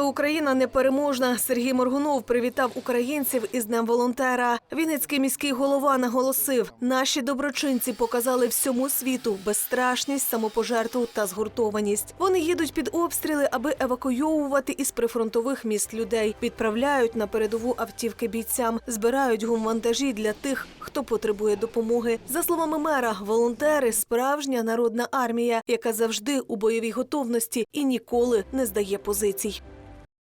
нами Україна непереможна. Сергій Моргунов привітав українців із Днем волонтера. Вінницький міський голова наголосив: наші доброчинці показали всьому світу безстрашність, самопожертву та згуртованість. Вони їдуть під обстріли, аби евакуйовувати із прифронтових міст людей. Відправляють на передову автівки бійцям, збирають гумвантажі для тих, хто потребує допомоги. За словами мера, волонтери справжня народна армія, яка завжди у бойовій готовності і ніколи не здає позицій.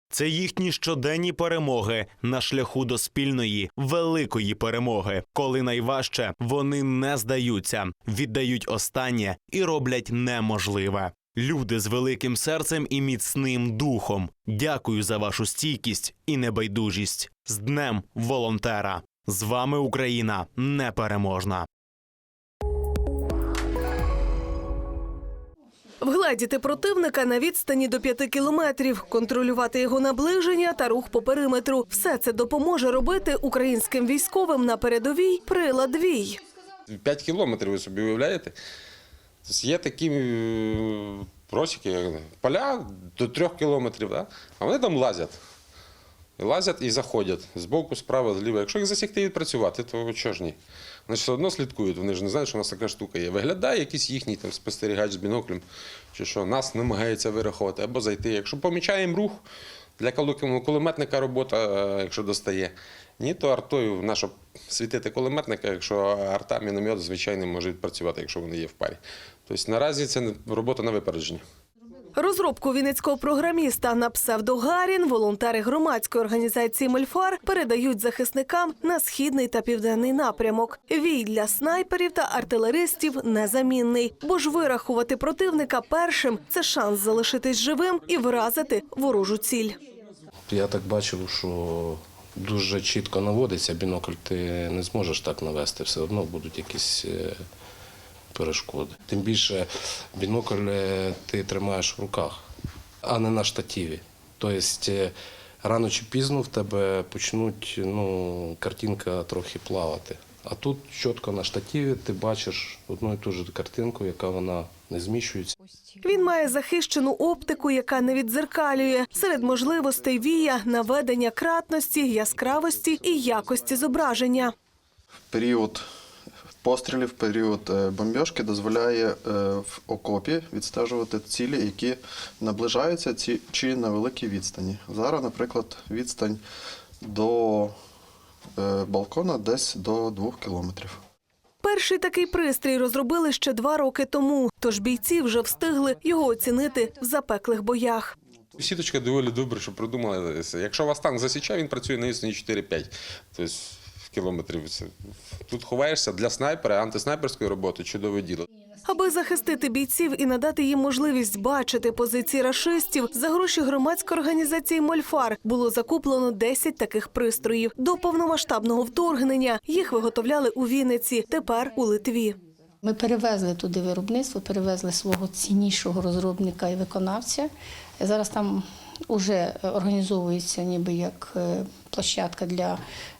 Це їхні щоденні перемоги на шляху до спільної великої перемоги. Коли найважче, вони не здаються, віддають останнє і роблять неможливе. Люди з великим серцем і міцним духом. Дякую за вашу стійкість і небайдужість. З днем волонтера. З вами Україна непереможна. Вгледіти противника на відстані до 5 кілометрів, контролювати його наближення та рух по периметру. Все це допоможе робити українським військовим на передовій прилад «Вій». 5 кілометрів ви собі уявляєте? Тобто є такі е, просіки, поля до 3 кілометрів, да? а вони там лазять. Лазять і заходять з боку, справа, зліва. Якщо їх засікти і відпрацювати, то чого ж ні? Ж все одно слідкують, вони ж не знають, що у нас така штука є. Виглядає якийсь їхній там спостерігач з біноклем, чи що нас намагається вирахувати або зайти. Якщо помічаємо рух, для кулеметника робота, е, якщо достає. Ні, то артою на що світити кулеметника, якщо арта, міномет, звичайно, може відпрацювати, якщо вони є в парі. Тобто наразі це робота на випередження. Розробку вінницького програміста на псевдогарін волонтери громадської організації Мольфар передають захисникам на східний та південний напрямок. Вій для снайперів та артилеристів незамінний, бо ж вирахувати противника першим це шанс залишитись живим і вразити ворожу ціль. Я так бачив, що дуже чітко наводиться бінокль, ти не зможеш так навести, все одно будуть якісь е, перешкоди. Тим більше бінокль е, ти тримаєш в руках, а не на штативі. Тобто е, рано чи пізно в тебе почнуть ну, картинка трохи плавати. А тут чітко на штативі ти бачиш одну і ту ж картинку, яка вона не зміщується. Він має захищену оптику, яка не віддзеркалює. Серед можливостей вія наведення кратності, яскравості і якості зображення. період пострілів, в період е, бомбьошки дозволяє е, в окопі відстежувати цілі, які наближаються ці- чи на великій відстані. Зараз, наприклад, відстань до е, балкона десь до 2 кілометрів. Перший такий пристрій розробили ще два роки тому, тож бійці вже встигли його оцінити в запеклих боях. Сіточка доволі добре, що придумали. Якщо вас танк засічає, він працює на відстані 4-5 тобто кілометрів. Тут ховаєшся для снайпера, антиснайперської роботи чудове діло. Аби захистити бійців і надати їм можливість бачити позиції рашистів, за гроші громадської організації Мольфар було закуплено 10 таких пристроїв. До повномасштабного вторгнення їх виготовляли у Вінниці, тепер у Литві. Ми перевезли туди виробництво, перевезли свого ціннішого розробника і виконавця. Зараз там вже організовується ніби як е, площадка для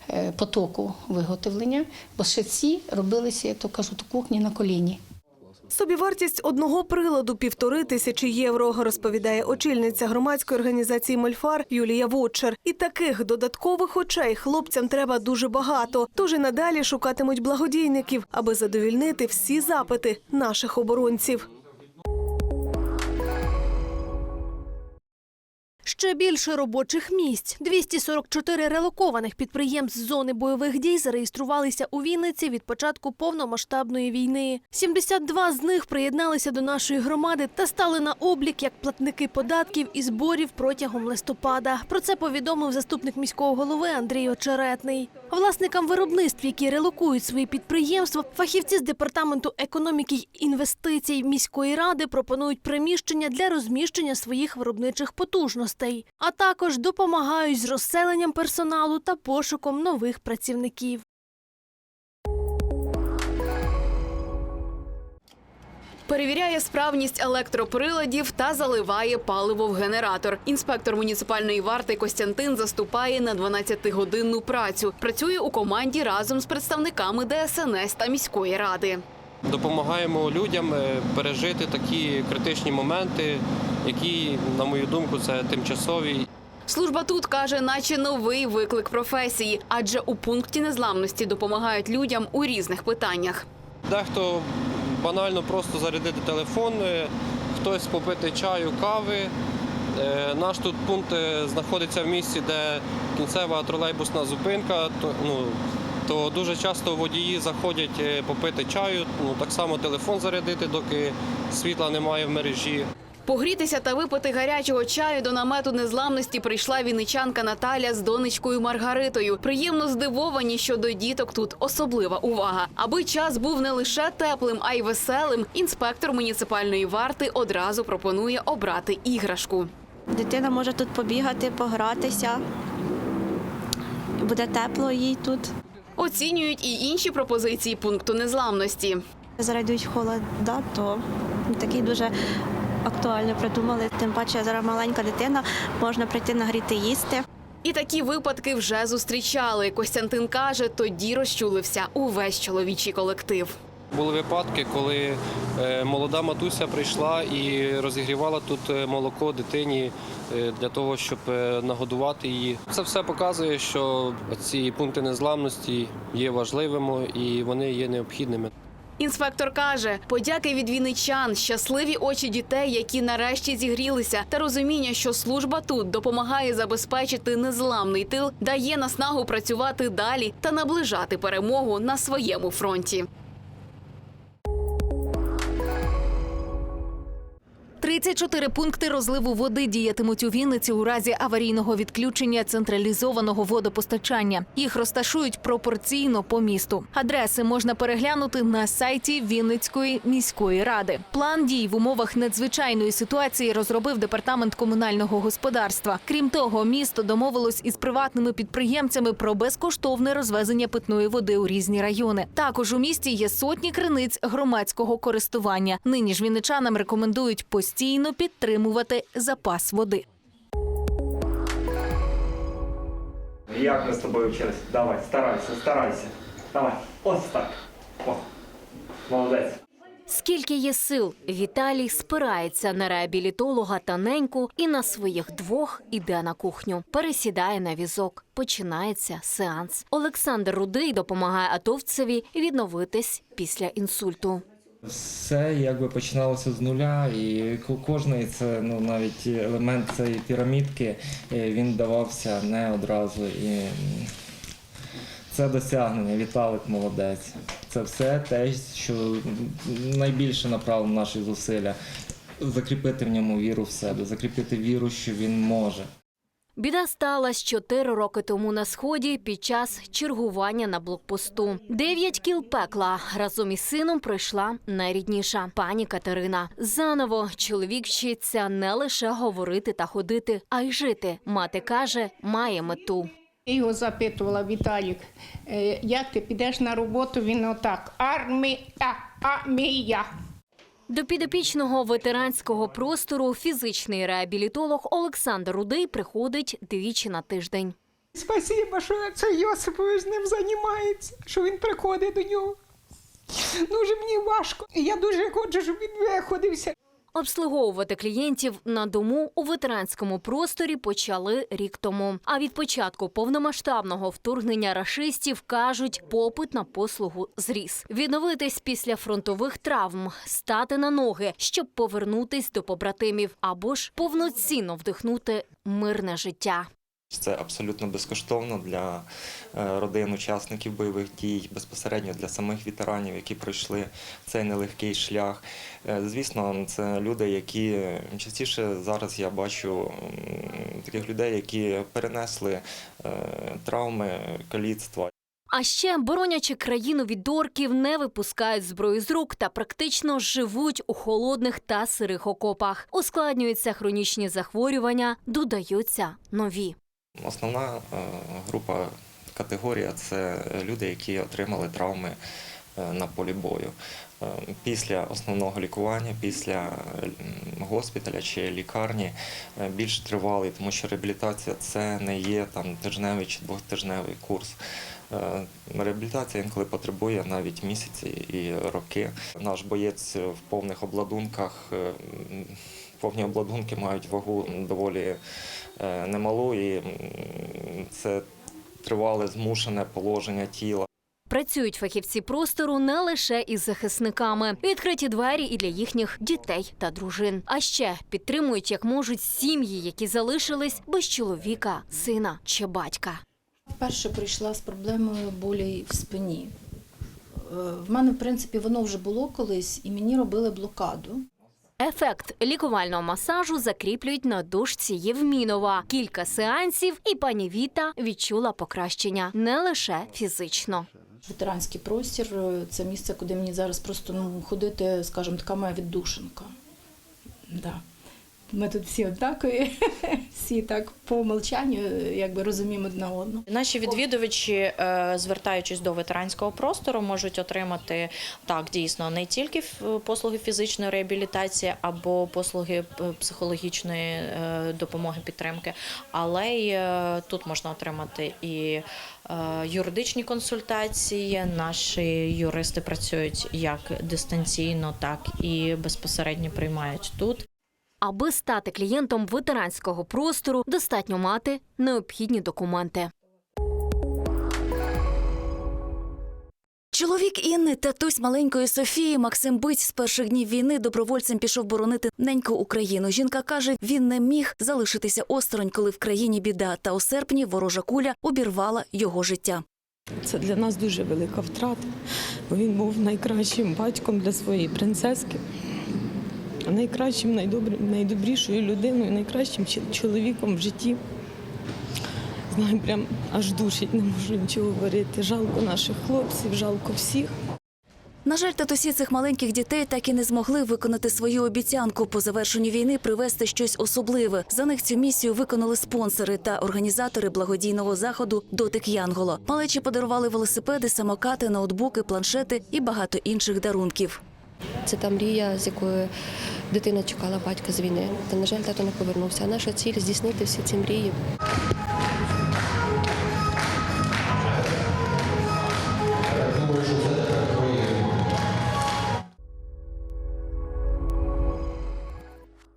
е, потоку виготовлення, бо ще ці робилися, як то кажуть, кухні на коліні. Собівартість одного приладу півтори тисячі євро, розповідає очільниця громадської організації Мольфар Юлія Вотчер. І таких додаткових очей хлопцям треба дуже багато. Тож і надалі шукатимуть благодійників, аби задовільнити всі запити наших оборонців. Ще більше робочих місць. 244 релокованих підприємств з зони бойових дій зареєструвалися у Вінниці від початку повномасштабної війни. 72 з них приєдналися до нашої громади та стали на облік як платники податків і зборів протягом листопада. Про це повідомив заступник міського голови Андрій Очеретний. Власникам виробництв, які релокують свої підприємства, фахівці з департаменту економіки й інвестицій міської ради пропонують приміщення для розміщення своїх виробничих потужностей, а також допомагають з розселенням персоналу та пошуком нових працівників. Перевіряє справність електроприладів та заливає паливо в генератор. Інспектор муніципальної варти Костянтин заступає на 12-годинну працю. Працює у команді разом з представниками ДСНС та міської ради. Допомагаємо людям е, пережити такі критичні моменти, які, на мою думку, це тимчасові. Служба тут каже, наче новий виклик професії, адже у пункті незламності допомагають людям у різних питаннях. Дехто банально просто зарядити телефон, хтось попити чаю, кави. Е, Наш тут пункт е, знаходиться в місці, де кінцева тролейбусна зупинка. То, ну, то дуже часто водії заходять е, попити чаю, ну так само телефон зарядити, доки світла немає в мережі. Погрітися та випити гарячого чаю до намету незламності прийшла вінничанка Наталя з донечкою Маргаритою. Приємно здивовані, що до діток тут особлива увага. Аби час був не лише теплим, а й веселим. Інспектор муніципальної варти одразу пропонує обрати іграшку. Дитина може тут побігати, погратися. Буде тепло їй тут. Оцінюють і інші пропозиції пункту незламності. Зараз йдуть холода, то такий дуже актуально придумали. Тим паче зараз маленька дитина, можна прийти нагріти їсти. І такі випадки вже зустрічали. Костянтин каже, тоді розчулився увесь чоловічий колектив. Були випадки, коли е, молода матуся прийшла і розігрівала тут е, молоко дитині е, для того, щоб нагодувати її. Це все показує, що ці пункти незламності є важливими і вони є необхідними. Інспектор каже, подяки від вінничан, щасливі очі дітей, які нарешті зігрілися, та розуміння, що служба тут допомагає забезпечити незламний тил, дає наснагу працювати далі та наближати перемогу на своєму фронті. 34 пункти розливу води діятимуть у Вінниці у разі аварійного відключення централізованого водопостачання. Їх розташують пропорційно по місту. Адреси можна переглянути на сайті Вінницької міської ради. План дій в умовах надзвичайної ситуації розробив департамент комунального господарства. Крім того, місто домовилось із приватними підприємцями про безкоштовне розвезення питної води у різні райони. Також у місті є сотні криниць громадського користування. Нині ж вінничанам рекомендують постійно підтримувати запас води. Як ми з тобою вчилися? Давай, старайся, старайся. Давай. Ось так. О. Молодець. Скільки є сил, Віталій спирається на реабілітолога та неньку і на своїх двох іде на кухню. Пересідає на візок. Починається сеанс. Олександр Рудий допомагає атовцеві відновитись після інсульту. Все якби починалося з нуля, і кожний це ну навіть елемент цієї пірамідки е, він давався не одразу. І це досягнення. Віталик молодець. Це все те, що найбільше направлено наші зусилля. Закріпити в ньому віру в себе, закріпити віру, що він може. Біда сталася чотири роки тому на сході під час чергування на блокпосту. Дев'ять кіл пекла разом із сином пройшла найрідніша пані Катерина. Заново чоловік вчиться не лише говорити та ходити, а й жити. Мати каже, має мету. Його запитувала, Віталік, е, як ти підеш на роботу? Він отак. Армія, армія. До підопічного ветеранського простору фізичний реабілітолог Олександр Рудий приходить двічі на тиждень. Спасибо, що цей Йосипович з ним займається, що він приходить до нього. Дуже мені важко. Я дуже хочу, щоб він виходився. Обслуговувати клієнтів на дому у ветеранському просторі почали рік тому. А від початку повномасштабного вторгнення рашистів кажуть, попит на послугу зріс. Відновитись після фронтових травм, стати на ноги, щоб повернутись до побратимів, або ж повноцінно вдихнути мирне життя. Це абсолютно безкоштовно для е, родин учасників бойових дій, безпосередньо для самих ветеранів, які пройшли цей нелегкий шлях. Е, Звісно, це люди, які частіше зараз я бачу таких людей, які перенесли е, травми, каліцтва. А ще, боронячи країну від орків, не випускають зброю з рук та практично живуть у холодних та сирих окопах. Ускладнюються хронічні захворювання, додаються нові. Основна е, група категорія це люди, які отримали травми е, на полі бою. Е, Після основного лікування, після госпіталя чи лікарні більш тривалий, тому що реабілітація це не є там тижневий чи двохтижневий курс. Реабілітація інколи потребує навіть місяці і роки. Наш боєць в повних обладунках повні обладунки мають вагу доволі е, немалу, і це тривале змушене положення тіла. Працюють фахівці простору не лише із захисниками, відкриті двері і для їхніх дітей та дружин. А ще підтримують як можуть сім'ї, які залишились без чоловіка, сина чи батька. Вперше прийшла з проблемою болі в спині. Е, В мене, в принципі, воно вже було колись, і мені робили блокаду. Ефект лікувального масажу закріплюють на дужці Євмінова. Кілька сеансів, і пані Віта відчула покращення не лише фізично. Ветеранський простір це місце, куди мені зараз просто ну, ходити, скажімо, така моя віддушинка. Да. Ми тут всі однакові, всі так по умолчанню е, якби розуміємо одна одну. Наші відвідувачі, е, звертаючись до ветеранського простору, можуть отримати так дійсно не тільки послуги фізичної реабілітації або послуги психологічної е, допомоги підтримки, але й е, тут можна отримати і е, юридичні консультації. Наші юристи працюють як дистанційно, так і безпосередньо приймають тут. Аби стати клієнтом ветеранського простору, достатньо мати необхідні документи. Чоловік Інни, татусь маленької Софії, Максим Биць з перших днів війни добровольцем пішов боронити неньку Україну. Жінка каже, він не міг залишитися осторонь, коли в країні біда. Та у серпні ворожа куля обірвала його життя. Це для нас дуже велика втрата, бо він був найкращим батьком для своєї принцески, найкращим, найдобрі- найдобрішою людиною, найкращим чоловіком в житті. Знаю, прям аж душить, не можу нічого говорити. Жалко наших хлопців, жалко всіх. На жаль, татусі цих маленьких дітей так і не змогли виконати свою обіцянку по завершенню війни привезти щось особливе. За них цю місію виконали спонсори та організатори благодійного заходу Дотик Янгола. Малечі подарували велосипеди, самокати, ноутбуки, планшети і багато інших дарунків. Це та мрія, з якою дитина чекала батька з війни. Та, на жаль, тато не повернувся. А наша ціль здійснити всі ці мрії.